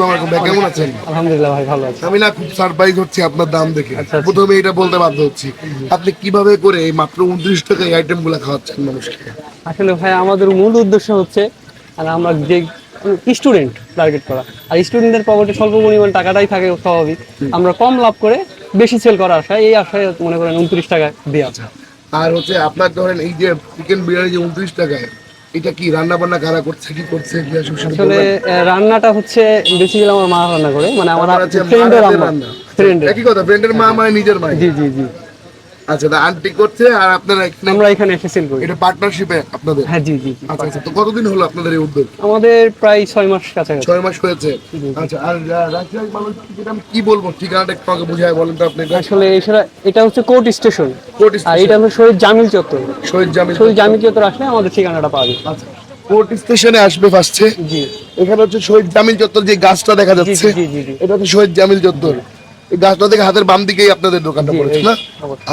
আসসালামু আলাইকুম ভাই কেমন আছেন? আলহামদুলিল্লাহ ভাই ভালো আছে। আমি না খুব সারপ্রাইজ হচ্ছে আপনার দাম দেখে। আচ্ছা, আচ্ছা। প্রথমে এটা বলতে বাধ্য হচ্ছি। আপনি কীভাবে করে এই মাত্র উনত্রিশ টাকা এই আইটেমগুলা খাওয়াচ্ছেন মানুষকে? আসলে ভাই আমাদের মূল উদ্দেশ্য হচ্ছে আর আমরা যে স্টুডেন্ট টার্গেট করা। আর স্টুডেন্টদের পকেটে স্বল্প পরিমাণ টাকাটাই থাকে স্বাভাবিক। আমরা কম লাভ করে বেশি সেল করার আশায় এই আশায় মনে করেন উনত্রিশ টাকা দেওয়া। আর হচ্ছে আপনার ধরেন এই যে চিকেন বিরিয়ানি যে উনত্রিশ টাকায় এটা কি রান্না বান্না কারা করছে কি করছে কি আসলে রান্নাটা হচ্ছে বেসিক্যালি আমার মা রান্না করে মানে আমার ফ্রেন্ডের রান্না। ফ্রেন্ডের একই কথা ফ্রেন্ডের মা মানে নিজের মা জি জি জি। আচ্ছা আন্টি করছে আর আপনারা আমরা এখানে এসে সেল করি। এটা পার্টনারশিপে আপনাদের? হ্যাঁ জি জি আচ্ছা আচ্ছা তো কতদিন হলো আপনাদের এই উদ্যোগ? আমাদের প্রায় ছয় মাস কাছাকাছি। ছয় মাস হয়েছে। আচ্ছা আর রাজশাহী মানুষ কি বলব ঠিকানাটা একটু আগে বুঝায় বলেন তো আপনি আসলে এছাড়া এটা হচ্ছে কোর্ট স্টেশন। কোর্ট আর এটা হচ্ছে শহীদ জামিল চত্বর। শহীদ জামিল শহীদ জামিল চত্বর। আসলে আমাদের ঠিকানাটা পাওয়া যাবে আচ্ছা কোর্ট স্টেশনে আসবে ফার্স্টে জি। এখানে হচ্ছে শহীদ জামিল চত্বর যে গাছটা দেখা যাচ্ছে। জি জি জি। এটা হচ্ছে শহীদ জামিল চত্বর। এই গাছটা থেকে হাতের বাম দিকেই আপনাদের দোকানটা পড়েছে না?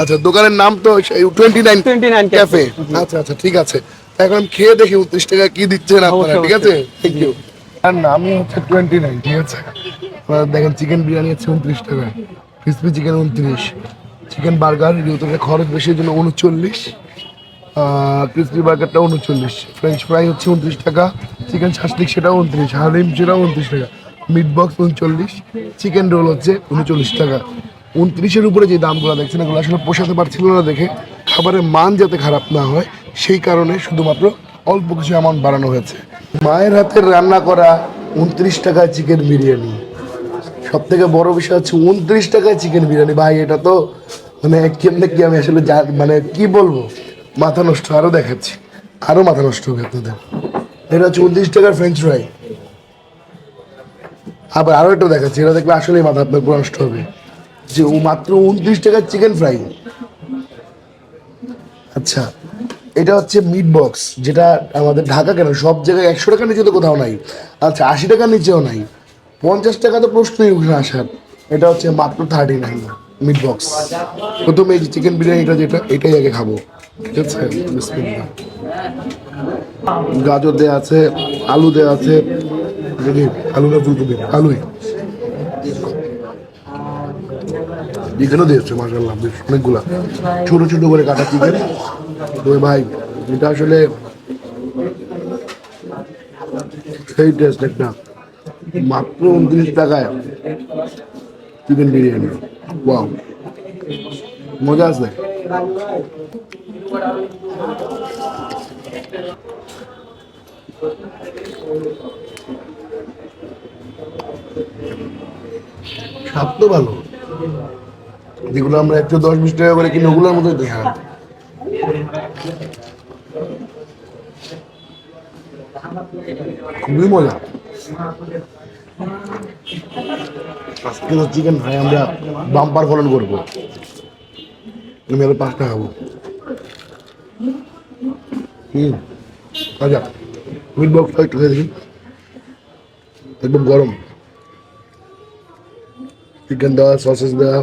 আচ্ছা দোকানের নাম তো টোয়েন্টি নাইন 29 ক্যাফে আচ্ছা আচ্ছা ঠিক আছে। এখন খেয়ে দেখি উনত্রিশ টাকা কি দিচ্ছেন আপনারা ঠিক আছে? থ্যাংক ইউ আর নামই হচ্ছে টোয়েন্টি নাইন ঠিক আছে? আপনারা দেখেন চিকেন বিরিয়ানি হচ্ছে উনত্রিশ টাকা ক্রিসপি চিকেন উনত্রিশ। চিকেন বার্গার যেহেতু খরচ বেশি জন্য উনচল্লিশ। ক্রিসপি বার্গারটা উনচল্লিশ। ফ্রেঞ্চ ফ্রাই হচ্ছে উনত্রিশ টাকা। চিকেন শাসলিক সেটাও উনত্রিশ। হালিম সেটাও উনত্রিশ টাকা। মিট বক্স উনচল্লিশ চিকেন রোল হচ্ছে উনচল্লিশ টাকা। উনত্রিশের উপরে যে দামগুলো দেখছেন, এগুলো আসলে পোষাতে পারছিল না দেখে খাবারের মান যাতে খারাপ না হয়, সেই কারণে শুধুমাত্র অল্প কিছু অ্যামাউন্ট বাড়ানো হয়েছে। মায়ের হাতের রান্না করা উনত্রিশ টাকায় চিকেন বিরিয়ানি। সব থেকে বড় বিষয় হচ্ছে উনত্রিশ টাকায় চিকেন বিরিয়ানি। ভাই, এটা তো মানে কেমনে কি আমি আসলে জা- মানে কি বলব? মাথা নষ্ট, আরও দেখাচ্ছি। আরও মাথা নষ্ট হবে আপনাদের। এটা হচ্ছে উনত্রিশ টাকার ফ্রেঞ্চ ফ্রাই আবার আরও একটা দেখাচ্ছি এটা দেখলে আসলেই মাথা আপনার পুরো নষ্ট হবে। যে ও মাত্র উনত্রিশ টাকার চিকেন ফ্রাই আচ্ছা এটা হচ্ছে মিট বক্স যেটা আমাদের ঢাকা কেন? সব জায়গায় একশো টাকার নিচে তো কোথাও নাই। আচ্ছা আশি টাকার নিচেও নাই। পঞ্চাশ টাকা তো প্রশ্নই উঠে আসার। এটা হচ্ছে মাত্র থার্টি নাইন মিট বক্স প্রথমে এই চিকেন বিরিয়ানিটা যেটা, এটাই আগে খাব। ঠিক আছে? গাজর দেওয়া আছে, আলু দেওয়া আছে। দেখি আলু না ফুলকপি আলুই এখানেও দিয়েছে মাসাল্লাহ বেশ অনেকগুলা। ছোট ছোট করে কাটা চিকেন। তো ভাই, এটা আসলে সেই টেস্ট একটা। মাত্র উনত্রিশ টাকায় চিকেন বিরিয়ানি। ওয়াও। মজা আছে? স্বাদ তো ভালো। যেগুলো আমরা একশো দশ বিশ টাকা করে কিনে, ওগুলোর মতোই দেখা খুবই মজা। আজকে তো চিকেন ফ্রাই আমরা বাম্পার ফলন করব। আমি আরও পাঁচটা খাব। হুম আচ্ছা। মিট বক্সটা একটু দেখি। একদম গরম। চিকেন দেওয়া, সসেস দেওয়া।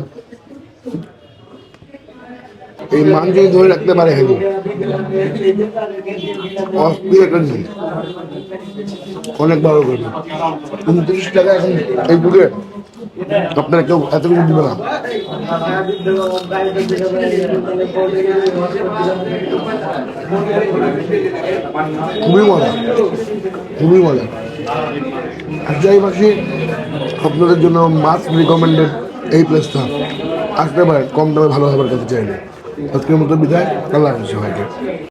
এই মান যদি ধরে রাখতে পারে হেগো অস্থির একটা জিনিস। অনেক ভালো করবে উনত্রিশ টাকা এখন এই যুগে আপনারা কেউ এত কিছু দিবে না। খুবই মজা। খুবই মজা। আর যাই রাজশাহীবাসী আপনাদের জন্য মাস্ট রিকমেন্ডেড এই প্লেসটা আসতে পারে কম দামে ভালো খাবার খেতে চাইলে আজকের মতো বিদায়, আল্লাহ হাফিজ সবাইকে।